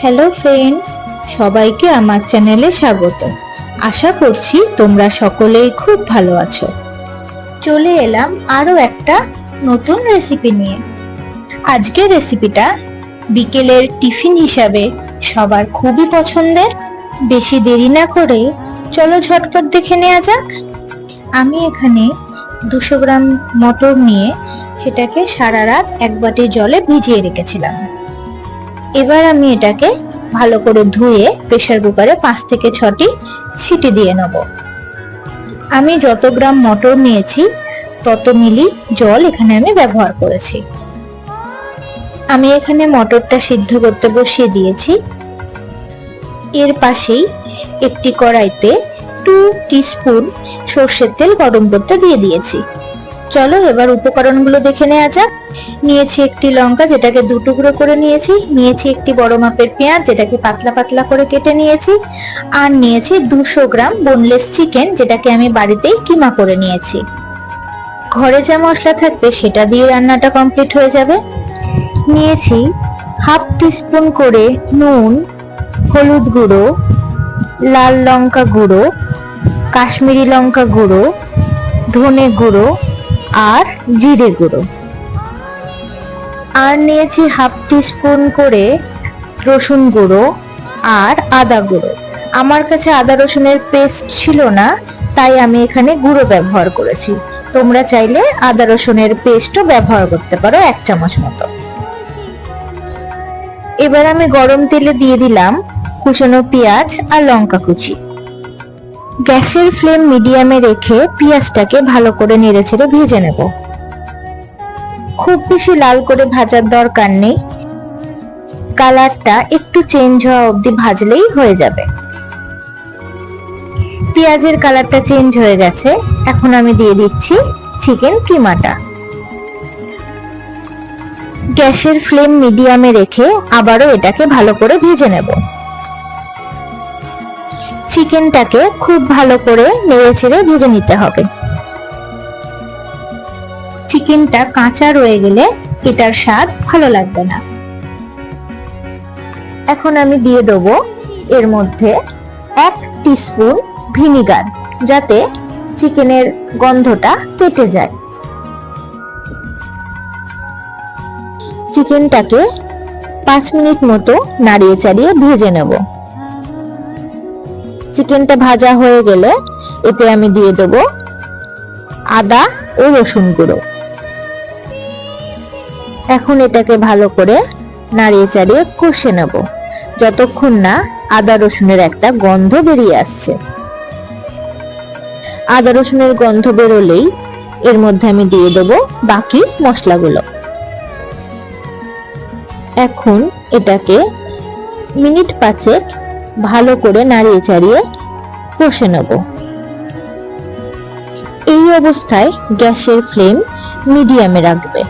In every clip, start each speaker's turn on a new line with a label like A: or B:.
A: Hello friends সবাইকে আমার চ্যানেলে স্বাগত। আশা করছি তোমরা সকলেই খুব ভালো আছো। চলে এলাম আরও একটা নতুন রেসিপি নিয়ে। আজকের রেসিপিটা বিকেলের টিফিন হিসাবে সবার খুবই পছন্দের। বেশি দেরি না করে চলো ঝটপট দেখে নেওয়া যাক। আমি এখানে দুশো গ্রাম মটর নিয়ে সেটাকে সারা রাত এক বাটি জলে ভিজিয়ে রেখেছিলাম। এবার আমি এটাকে ভালো করে ধুয়ে প্রেসার কুকারে পাঁচ থেকে ছটি সিটি দিয়ে নেব। আমি যত গ্রাম মটর নিয়েছি, তত মিলি জল এখানে আমি ব্যবহার করেছি। আমি এখানে মটরটা সিদ্ধ করতে বসিয়ে দিয়েছি। এর পাশেই একটি কড়াইতে টু টিস্পুন সর্ষের তেল গরম করতে দিয়ে দিয়েছি। চলো, এবার উপকরণগুলো দেখে নেওয়া যাক। নিয়েছি একটি লঙ্কা, যেটাকে দু টুকরো করে নিয়েছি। নিয়েছি একটি বড় মাপের পেঁয়াজ, যেটাকে পাতলা পাতলা করে কেটে নিয়েছি। আর নিয়েছি দুশো গ্রাম বোনলেস চিকেন যেটাকে আমি বাড়িতেই কিমা করে নিয়েছি। ঘরে যা মশলা থাকবে, সেটা দিয়ে রান্নাটা কমপ্লিট হয়ে যাবে। নিয়েছি হাফ টিস্পুন করে নুন, হলুদ গুঁড়ো, লাল লঙ্কা গুঁড়ো, কাশ্মীরি লঙ্কা গুঁড়ো, ধনে গুঁড়ো আর জিরে গুঁড়ো। আর নিয়েছি হাফ টিস্পুন করে রসুন গুঁড়ো আর আদা গুঁড়ো। আমার কাছে আদা রসুনের পেস্ট ছিল না, তাই আমি এখানে গুঁড়ো ব্যবহার করেছি। তোমরা চাইলে আদা রসুনের পেস্টও ব্যবহার করতে পারো এক চামচ মতো। এবার আমি গরম তেলে দিয়ে দিলাম কুচনো পেঁয়াজ আর লঙ্কা কুচি। গ্যাসের ফ্লেম মিডিয়ামে রেখে পেঁয়াজটাকে ভালো করে নেড়ে ছেড়ে ভেজে নেব। খুব বেশি লাল করে ভাজার দরকার নেই। কালারটা একটু চেঞ্জ হওয়া অবধি ভাজলেই হয়ে যাবে। পেঁয়াজের কালারটা চেঞ্জ হয়ে গেছে। এখন আমি দিয়ে দিচ্ছি চিকেন কিমাটা। গ্যাসের ফ্লেম মিডিয়ামে রেখে আবারও এটাকে ভালো করে ভেজে নেব। চিকেনটাকে খুব ভালো করে নেড়ে ছেড়ে ভেজে নিতে হবে। চিকেনটা কাঁচা রয়ে গেলে এটার স্বাদ ভালো লাগবে না। এখন আমি দিয়ে দেবো এর মধ্যে এক টিস্পুন ভিনিগার, যাতে চিকেনের গন্ধটা কেটে যায়। চিকেনটাকে পাঁচ মিনিট মতো নাড়িয়ে চাড়িয়ে ভেজে নেব। চিকেনটা ভাজা হয়ে গেলে এতে আমি দিয়ে দেব আদা ও রসুন গুঁড়ো। এখন এটাকে ভালো করে নাড়িয়ে চাড়িয়ে কষে নেব। যতক্ষণ না আদা রসুনের একটা গন্ধ বেরিয়ে আসছে। আদা রসুনের গন্ধ বেরোলেই এর মধ্যে আমি দিয়ে দেব বাকি মশলাগুলো। এখন এটাকে মিনিট পাঁচেক ভালো করে নাড়িয়ে চাড়িয়ে কষে নেব। এই অবস্থায় গ্যাসের ফ্লেম মিডিয়ামে রাখবে।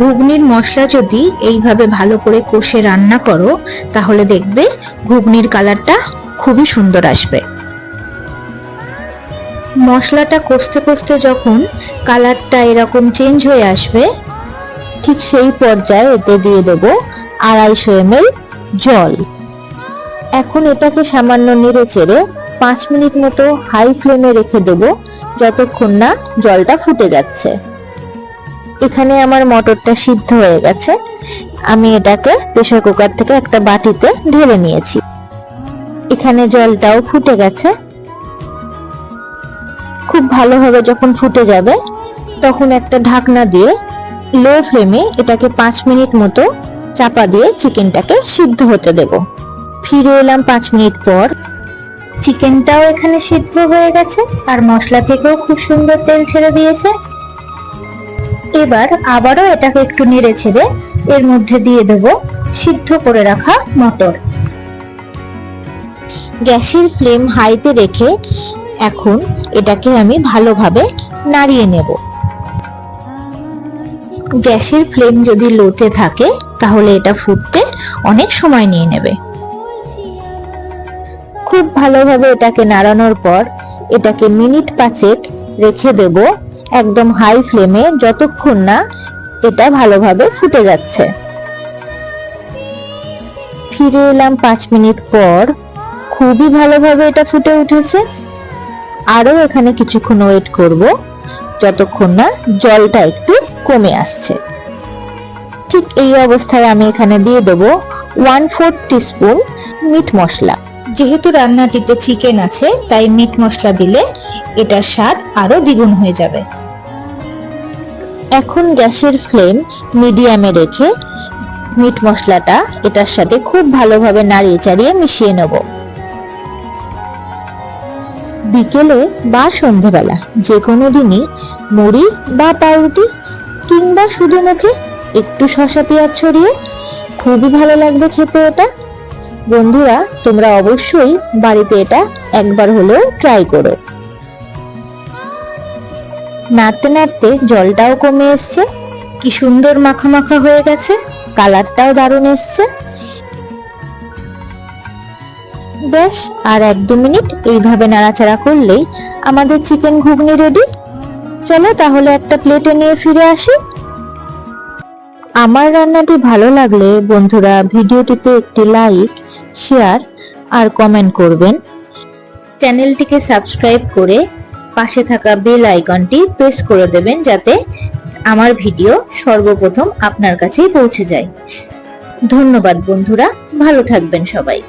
A: ঘুগনির মশলা যদি এইভাবে ভালো করে কষে রান্না করো, তাহলে দেখবে ঘুগনির কালারটা খুবই সুন্দর আসবে। মশলাটা কষতে কষতে যখন কালারটা এরকম চেঞ্জ হয়ে আসবে, ঠিক সেই পর্যায়ে এতে দিয়ে দেবো আড়াইশো এম জল। এখন এটাকে সামান্য নেড়ে চেড়ে পাঁচ মিনিট মতো হাই ফ্লেমে রেখে দেবো, যতক্ষণ না জলটা ফুটে যাচ্ছে। এখানে আমার মটরটা সিদ্ধ হয়ে গেছে। আমি এটাকে প্রেসার কুকার থেকে একটা বাটিতে ঢেলে নিয়েছি। এখানে জলটাও ফুটে গেছে। খুব ভালোভাবে যখন ফুটে যাবে, তখন একটা ঢাকনা দিয়ে লো ফ্লেমে এটাকে পাঁচ মিনিট মতো চাপা দিয়ে চিকেনটাকে সিদ্ধ হতে দেব। ফিরে এলাম পাঁচ মিনিট পর। চিকেনটাও এখানে সিদ্ধ হয়ে গেছে, আর মশলা থেকেও খুব সুন্দর তেল ছেড়ে দিয়েছে। এবার আবারও এটাকে একটু নেড়ে ছেড়ে এর মধ্যে দিয়ে দেব সিদ্ধ করে রাখা মটর। গ্যাসের ফ্লেম হাইতে রেখে এখন এটাকে আমি ভালোভাবে নাড়িয়ে নেব। গ্যাসের ফ্লেম যদি লোতে থাকে তাহলে এটা ফুটতে অনেক সময় নিয়ে নেবে। খুব ভালোভাবে এটাকে নাড়ানোর পর এটাকে মিনিট পাঁচেক রেখে দেব একদম হাই ফ্লেমে যতক্ষণ না এটা ভালোভাবে ফুটে যাচ্ছে। ফিরে এলাম পাঁচ মিনিট পর। খুবই ভালোভাবে এটা ফুটে উঠেছে। আরও এখানে কিছুক্ষণ ওয়েট করব, যতক্ষণ না জলটা একটু কমে আসছে। ঠিক এই অবস্থায় আমি এখানে দিয়ে দেবো ওয়ান ফোর্থ টিস্পুন মিট মশলা। যেহেতু রান্নাটিতে চিকেন আছে, তাই মিট মশলা দিলে এটার স্বাদ আরও দ্বিগুণ হয়ে যাবে। এখন গ্যাসের ফ্লেম মিডিয়ামে রেখে মিট মশলাটা এটার সাথে খুব ভালোভাবে নাড়িয়ে চাড়িয়ে মিশিয়ে নেব। বিকেলে বা সন্ধেবেলা যে কোনো দিনই মুড়ি বা পাউরুটি কিংবা শুধু মুখে একটু শসা পেঁয়াজ ছড়িয়ে খুবই ভালো লাগবে খেতে এটা। বন্ধুরা, তোমরা অবশ্যই বাড়িতে এটা একবার হলেও ট্রাই করো। নাড়তে নাড়তে জলটাও কমে এসছে। কি সুন্দর মাখা মাখা হয়ে গেছে। কালারটাও দারুণ এসছে। বেশ আর এক দু মিনিট এইভাবে নাড়াচাড়া করলেই আমাদের চিকেন ঘুগনি রেডি চলো তাহলে একটা প্লেটে নিয়ে ফিরে আসি। আমার রান্নাটি ভালো লাগলে বন্ধুরা ভিডিওটিতে একটি লাইক শেয়ার আর কমেন্ট করবেন। চ্যানেলটিকে সাবস্ক্রাইব করে পাশে থাকা বেল আইকনটি প্রেস করে দেবেন যাতে আমার ভিডিও সর্বপ্রথম আপনার কাছেই পৌঁছে যায়। ধন্যবাদ বন্ধুরা, ভালো থাকবেন সবাই।